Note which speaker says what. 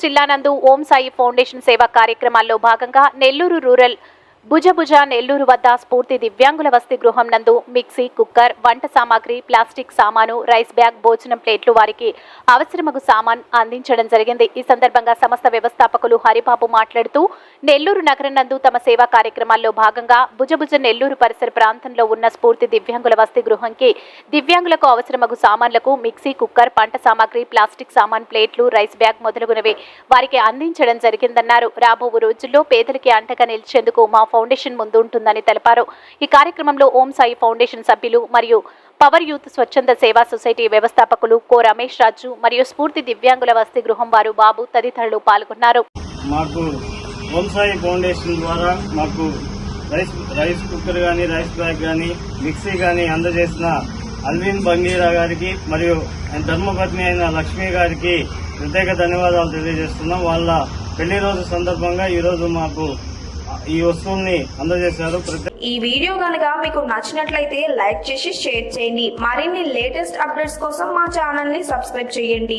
Speaker 1: జిల్లా నందు ఓం సాయి ఫౌండేషన్ సేవా కార్యక్రమాల్లో భాగంగా నెల్లూరు రూరల్ భుజభుజ నెల్లూరు వద్ద స్ఫూర్తి దివ్యాంగుల వసతి గృహం నందు మిక్సీ కుక్కర్ వంట సామాగ్రి ప్లాస్టిక్ సామాను రైస్ బ్యాగ్ భోజనం ప్లేట్లు వారికి అవసరమగు సామాన్ అందించడం జరిగింది. ఈ సందర్భంగా సంస్థ వ్యవస్థాపకులు హరిబాబు మాట్లాడుతూ నెల్లూరు నగరం నందు తమ సేవా కార్యక్రమాల్లో భాగంగా భుజభుజ నెల్లూరు పరిసర ప్రాంతంలో ఉన్న స్ఫూర్తి దివ్యాంగుల వసతి గృహంకి దివ్యాంగులకు అవసరమగు సామాన్లకు మిక్సీ కుక్కర్ పంట సామాగ్రి ప్లాస్టిక్ సామాన్ ప్లేట్లు రైస్ బ్యాగ్ మొదలగునవి వారికి అందించడం జరిగిందన్నారు. రాబో రోజుల్లో పేదలకి అంటగా నిలిచేందుకు మా ఫౌండేషన్ ముందు ఉంటుందని తెలిపారు. ఈ కార్యక్రమంలో ఓం సాయి ఫౌండేషన్ సభ్యులు మరియు పవర్ యూత్ స్వచ్ఛంద సేవా సొసైటీ వ్యవస్థాపకులు కో రమేష్ రాజు మరియు స్ఫూర్తి దివ్యాంగుల వసతి గృహం వారు బాబు తదితరులు పాల్గొన్నారు.
Speaker 2: మాకు ఓం సాయి ఫౌండేషన్ ద్వారా మాకు రైస్ రైస్ కుక్కర్ కానీ రైస్ బ్యాగ్ కానీ మిక్సీ కానీ అందజేసిన అల్విన్ బంగీరా గారికి మరియు ఆయన ధర్మపత్ని అయిన లక్ష్మి గారికి ప్రత్యేక ధన్యవాదాలు తెలియజేస్తున్నాం. వాళ్ళ పెళ్ళి రోజు సందర్భంగా ఈరోజు మాకు ఈ వస్తువుని అందజేశారు.
Speaker 3: ఈ వీడియో కనుక మీకు నచ్చినట్లయితే లైక్ చేసి షేర్ చేయండి. మరిన్ని లేటెస్ట్ అప్డేట్స్ కోసం మా ఛానల్ని సబ్స్క్రైబ్ చేయండి.